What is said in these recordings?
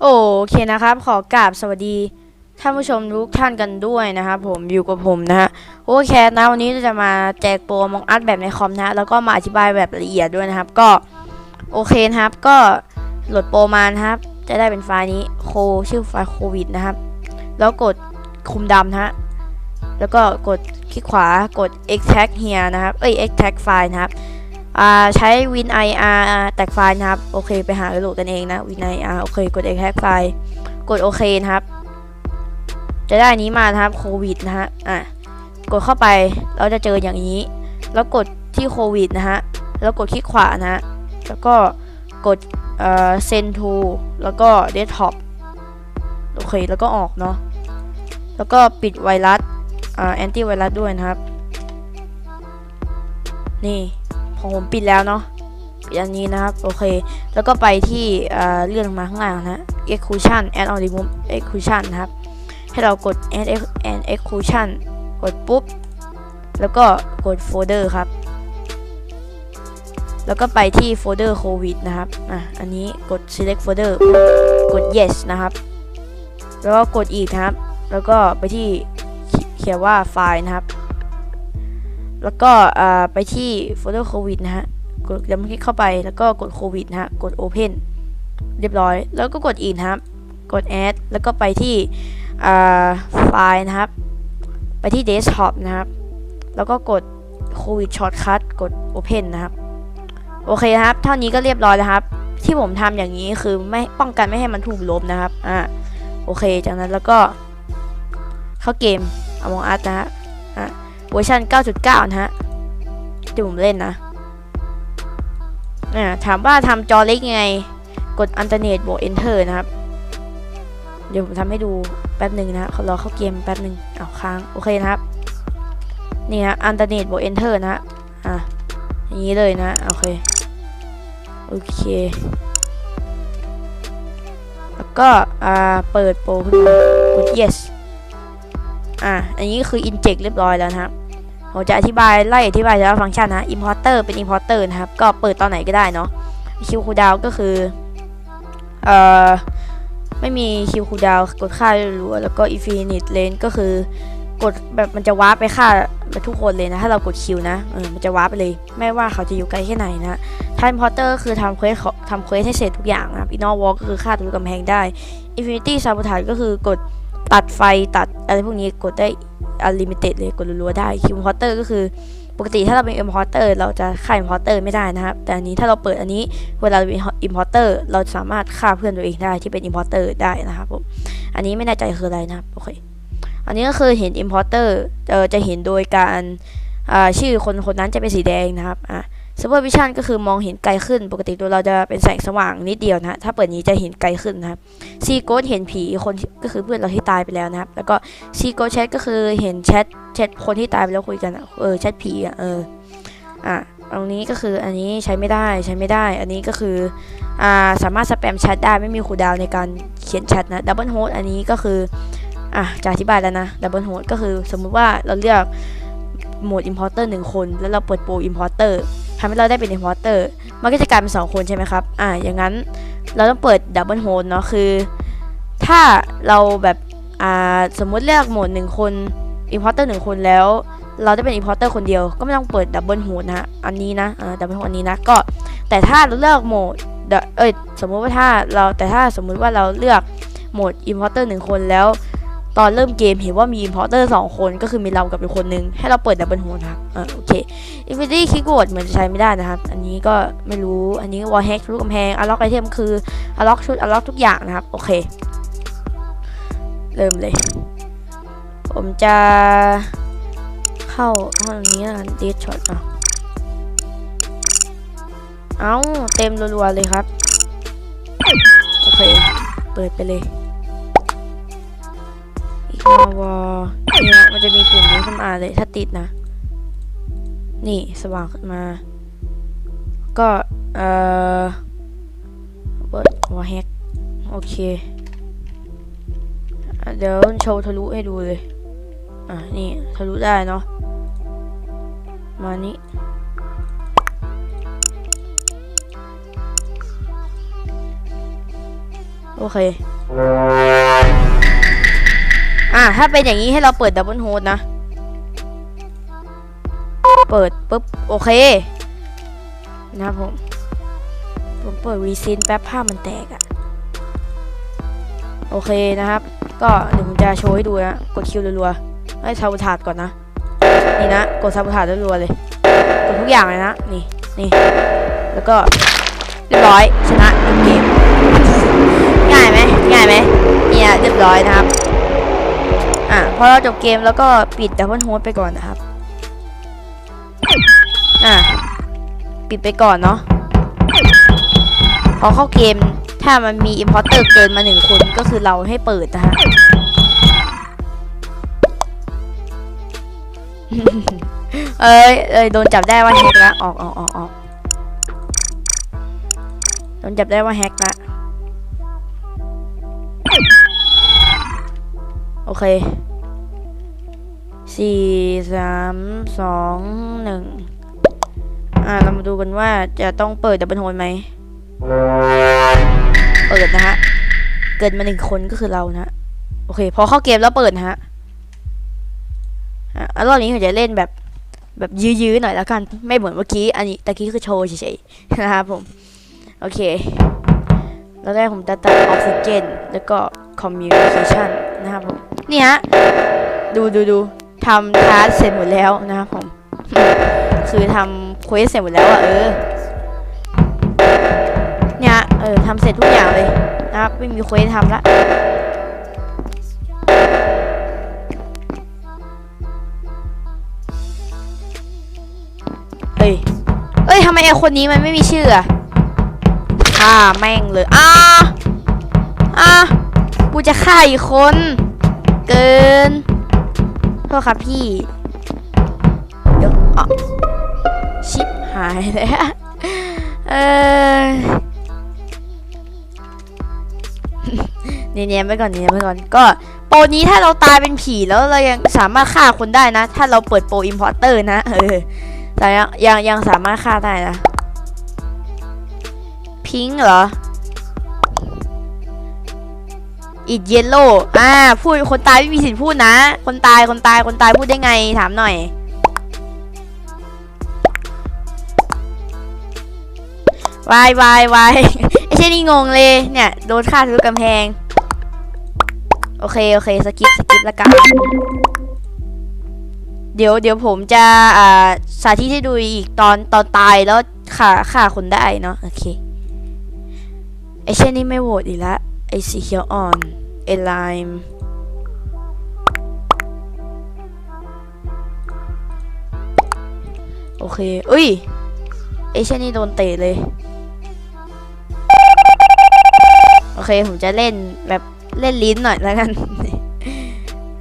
โอเคนะครับ ขอกราบสวัสดีท่านผู้ชมทุกท่านกันด้วยนะครับผมอยู่กับผมนะฮะโอเคนะวันนี้เราจะมาแจกโปรมองอัดแบบในคอมนะฮะแล้วก็มาอธิบายแบบละเอียดด้วยนะครับ ก็โอเคนะครับ ก็โหลดโปรมานะครับ จะได้เป็นไฟล์นี้โคชื่อไฟล์โควิดนะครับ แล้วกดคุมดำนะฮะแล้วก็กดคลิกขวากด extract here นะครับเอ้ย extract file นะครับ ใช้ win ir แตกไฟล์นะครับ โอเค ไปหาโหลดกันเองนะ win ir โอเค กด extract ไฟล์ กดโอเคนะครับ จะได้นนี้มานะครับโควิดนะฮะ อะ กดเข้าไป เราจะเจออย่างนี้ แล้วกดที่โควิดนะฮะ แล้วกดคลิกขวานะฮะ แล้วก็กดเอ่อ send to แล้วก็ desktop โอเค แล้วก็ออกเนาะ แล้วก็ปิดไวรัส อ่า แอนตี้ไวรัสด้วยนะครับ นี่ ของผมปิดแล้วเนาะปิดอันนี้นะครับ โอเค แล้วก็ไปที่เอ่อเลื่อนลงมาข้างล่างนะ exclusion add on remove exclusion นะครับ ให้เรากด add and exclusion กดปุ๊บ แล้วก็กดโฟลเดอร์ครับ แล้วก็ไปที่โฟลเดอร์โควิดนะครับ อะ อันนี้กด select folder กด yes นะครับ แล้วก็กดอีกนะครับ แล้วก็ไปที่เขียนว่าไฟล์นะครับ แล้วก็ไปที่โฟลเดอร์โควิดนะฮะ กดดับเบิลคลิกเข้าไปแล้วก็กดโควิดนะฮะ กด Open เรียบร้อย แล้วก็กดอีกนะครับ กด Add แล้วก็ไปที่ไฟล์นะครับ ไปที่ Desktop นะครับ แล้วก็กด Covid Shortcut กด Open นะครับ โอเคนะครับ เท่านี้ก็เรียบร้อยแล้วครับ ที่ผมทำอย่างนี้คือไม่ป้องกันไม่ให้มันถูกลบนะครับ อ่า โอเค จากนั้นแล้วก็เข้าเกม Among Us นะฮะอะ เวอร์ชัน9.9 นะฮะที่ผมเล่นนะอ่าถามว่าทำจอเล็กยังไง กด Alternate บวก Enter นะครับ เดี๋ยวผมทำให้ดูแป๊บหนึ่งนะฮะขอรอเข้าเกมแป๊บหนึ่งเอาค้าง โอเคนะครับ นี่ฮะ Alternate บวก Enter นะฮะอะ อย่างนี้เลยนะ โอเค โอเค แล้วก็ อ่า เปิดโปรขึ้นมากด yes อะ อันนี้คือ inject เรียบร้อยแล้วนะครับ ผมจะอธิบายไล่อธิบายแต่ละฟังก์ชันนะ importer เป็น importer นะครับ ก็เปิดตอนไหนก็ได้เนาะคิวคูดาวก็คือ เอ่อ ไม่มีคิวคูดาวกดค่ารัวแล้วก็ infinite range ก็คือกดแบบมันจะวาร์ปไปฆ่าไปทุกคนเลยนะ ถ้าเรากดคิวนะเออมันจะวาร์ปไปเลย ไม่ว่าเขาจะอยู่ไกลแค่ไหนนะถ้า importer ก็คือทำเควสทำเควสให้เสร็จทุกอย่างนะครับ inner wall ก็คือฆ่าทะลุกำแพงได้ infinity sabotage ก็คือกด ตัดไฟตัดอะไรพวกนี้กดได้ unlimited เลยกดรัวๆได้คิว importer ก็คือปกติถ้าเราเป็น importer เราจะฆ่า importer ไม่ได้นะครับ แต่อันนี้ถ้าเราเปิดอันนี้เวลาเราเป็น importer เราสามารถฆ่าเพื่อนตัวเองได้ที่เป็น importer ได้นะครับผมอันนี้ไม่แน่ใจคืออะไรนะครับโอเคอันนี้ก็คือเห็น importer เออจะเห็นโดยการชื่อคนคนนั้นจะเป็นสีแดงนะครับอะ supervision ก็คือมองเห็นไกลขึ้น ปกติตัวเราจะเป็นแสงสว่างนิดเดียวนะถ้าเปิดนี้จะเห็นไกลขึ้นนะครับซีโก t เห็นผีคนก็คือเพื่อนเราที่ตายไปแล้วนะครับ แล้วก็ซีโกแชทก็คือเห็นแชทแชทคนที่ตายไปแล้วคุยกันเออแชทผีอะเอออะตรงนี้ก็คืออันนี้ใช้ไม่ได้ใช้ไม่ได้ อันนี้ก็คืออ่าสามารถสแปมแชทได้ไม่มีคูดาวในการเขียนแชทนะดับเบิลโฮสอันนี้ก็คืออะจะอธิบายแล้วนะดับเบิลโฮสก็คือสมมุติว่าเราเลือกโหมด importer หนึ่งคน แล้วเราเปิดโปร importer ทำให้เราได้เป็น importer มันก็จะกลายเป็นสองคนใช่ไหมครับ อ่า อย่างนั้นเราต้องเปิดดับเบิลโฮสเนาะ คือ ถ้าเราแบบ อ่า สมมุติเลือกโหมดหนึ่งคน importer หนึ่งคนแล้ว เราได้เป็น importer คนเดียว ก็ไม่ต้องเปิดดับเบิลโฮสนะฮะ อันนี้นะ อ่า ดับเบิลโฮสอันนี้นะ ก็ แต่ถ้าเราเลือกโหมด เอ้ย สมมุติว่าถ้าเรา แต่ถ้าสมมุติว่าเราเลือกโหมด importer หนึ่งคนแล้ว ตอนเริ่มเกมเห็นว่ามี importer สองคนก็คือมีเรากับอีกคนนึง ให้เราเปิดดับเบิลโฮสครับอ่าโอเค Infinity Keyboard เหมือนจะใช้ไม่ได้นะครับ อันนี้ก็ไม่รู้อันนี้ wall hack ทะลุกำแพง unlock item คือ unlock ชุด unlock ทุกอย่างนะครับโอเค เริ่มเลย ผมจะเข้าห้องนี้นะดีช็อตอะเอาเต็มรัวๆเลยครับ โอเค เปิดไปเลย มาวอเนี่ยมันจะมีปุ่มนี้ขึ้นมาเลยถ้าติดนะ นี่สว่างขึ้นมา ก็เอ่อเปิดหัวแฮกโอเค เดี๋ยวโชว์ทะลุให้ดูเลย อะ นี่ทะลุได้เนาะ มานี่โอเค ถ้าเป็นอย่างนี้ให้เราเปิดดับเบิลโฮดนะ เปิดปุ๊บ โอเค นะครับผม ผมเปิดรีซินแป๊บภามันแตกอะโอเคนะครับ ก็เดี๋ยวผมจะโชว์ให้ดูนะ กดคิวรัวๆให้ซาบูทาดก่อนนะ นี่นะ กดซาบูทาดรัวๆเลย กดทุกอย่างเลยนะ นี่นี่ แล้วก็เรียบร้อยชนะเกมง่ายไหมง่ายไหมเนี่ยเรียบร้อยนะ อะพอเราจบเกมแล้วก็ปิดดับเบิลโฮสไปก่อนนะครับ อะ ปิดไปก่อนเนาะ พอเข้าเกมถ้ามันมีอิมพอร์เตอร์เกินมาหนึ่งคนก็คือเราให้เปิดนะฮะเอ้ยเอ้ยโดนจับได้ว่าแฮกละออกออกออกออกโดนจับได้ว่าแฮกละโอเค สี่สามสองหนึ่งอ่าเรามาดูกันว่าจะต้องเปิดดับเบิลโฮนไหมเปิดนะฮะ เกิดมาหนึ่งคนก็คือเรานะโอเค พอเข้าเกมแล้วเปิดนะฮะอะรอบนี้ผมจะเล่นแบบแบบยื้อๆหน่อยแล้วกัน ไม่เหมือนเมื่อกี้อันนี้ตะกี้คือโชว์เฉยๆนะครับผม โอเคแล้วแรกผมจะตัดออกซิเจน แล้วก็คอมมิวนิเคชันนะครับผม นี่ฮะ ดูดูดู ทำทาสเสร็จหมดแล้วนะครับผม คือทำเควสเสร็จหมดแล้วอะเออ เนี่ยเออทำเสร็จทุกอย่างเลยนะครับไม่มีเควสทำละเฮ้ย เอ้ยทำไมไอคนนี้มันไม่มีชื่ออะอ่าแม่งเลย อ่าอ่ากูจะฆ่าอีกคน เกิน ทษครับพี่เดี๋ยวอะชิปหายเลยอะเออเนียนๆไปก่อนเนียนๆไปก่อนก็โปรนี้ถ้าเราตายเป็นผีแล้วเรายังสามารถฆ่าคนได้นะ ถ้าเราเปิดโปรอิมพอร์เตอร์นะเออแต่ยังยังยังสามารถฆ่าได้นะพิงค์เหรอ อิดเยลโล่อ่าพูดคนตายไม่มีสิทธิ์พูดนะ คนตายคนตายคนตายพูดได้ไงถามหน่อย วายวายวายไอ้เช่นนี่งงเลยเนี่ย โดนฆ่าทะลุกำแพง โอเค โอเค สกิปสกิปละกัน เดี๋ยวเดี๋ยวผมจะอ่าสาธิตให้ดูอีกตอนตอนตายแล้วฆ่าฆ่าคนได้เนาะโอเคไอเช่นนี้ไม่โหวตอีกแล้ว อสีเขียวอ่อนไอไลม์โอเคเอ้ยไอเช่นนี้โดนเตะเลย โอเค ผมจะเล่นแบบเล่นลิ้นหน่อยแล้วกัน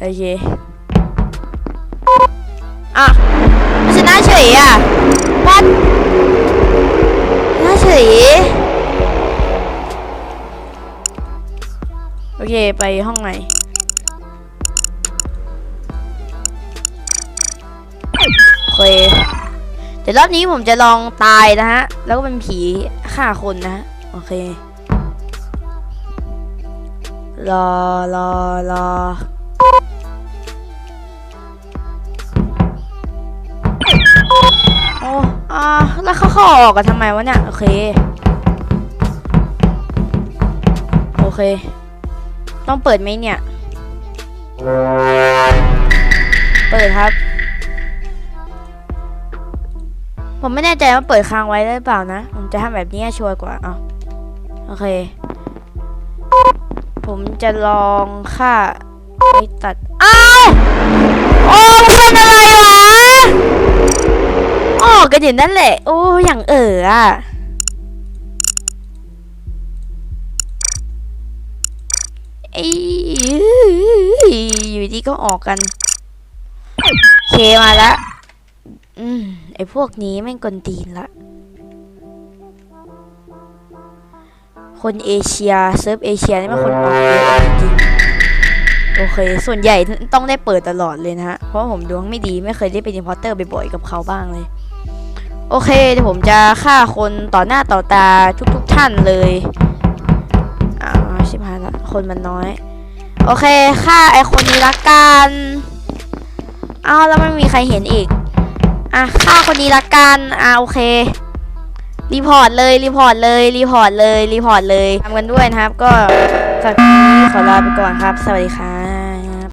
โอเค อะมันชนะเฉยอะวัดชนะเฉย เคไปห้องไหนโอเคเดี๋ยวรอบนี้ผมจะลองตายนะฮะ แล้วก็เป็นผีฆ่าคนนะ โอเค รอรอรอโอ้อ่าแล้วเขาเข้าออกกันทำไมวะเนี่ย โอเค โอเค ต้องเปิดไหมเนี่ย เปิดครับ ผมไม่แน่ใจว่าเปิดค้างไว้ได้หรือเปล่านะ ผมจะทำแบบนี้ชัวร์กว่าเอาโอเค ผมจะลองค่าไปตัดอ้าวโอ้เป็นอะไรวะอ๋อกันอยู่นั่นแหละ โอ้อย่างเอ๋ออะ ดีก็ออกกันเคมาล้วอืมไอพวกนี้แม่งกลตีนละ คนเอเชียเซิร์ฟเอเชียนี่มันคนออกเยอะจริงโอเค ส่วนใหญ่ต้องได้เปิดตลอดเลยนะฮะ เพราะผมดวงไม่ดีไม่เคยได้เป็นอินพอร์เตอร์บ่อยๆกับเขาบ้างเลย โอเคเดี๋ยวผมจะฆ่าคนต่อหน้าต่อตาทุกๆท่านเลย อ่าชิบหายละคนมันน้อย โอเคฆ่าไอคนนี้ละกันอ้าวแล้วไม่มีใครเห็นอีก อะฆ่าคนนี้ละกันอะโอเครีพอร์ตเลยรีพอร์ตเลยรีพอร์ตเลยรีพอร์ตเลยทำกันด้วยนะครับ ก็จากนี้ขอลาไปก่อนครับ สวัสดีครับ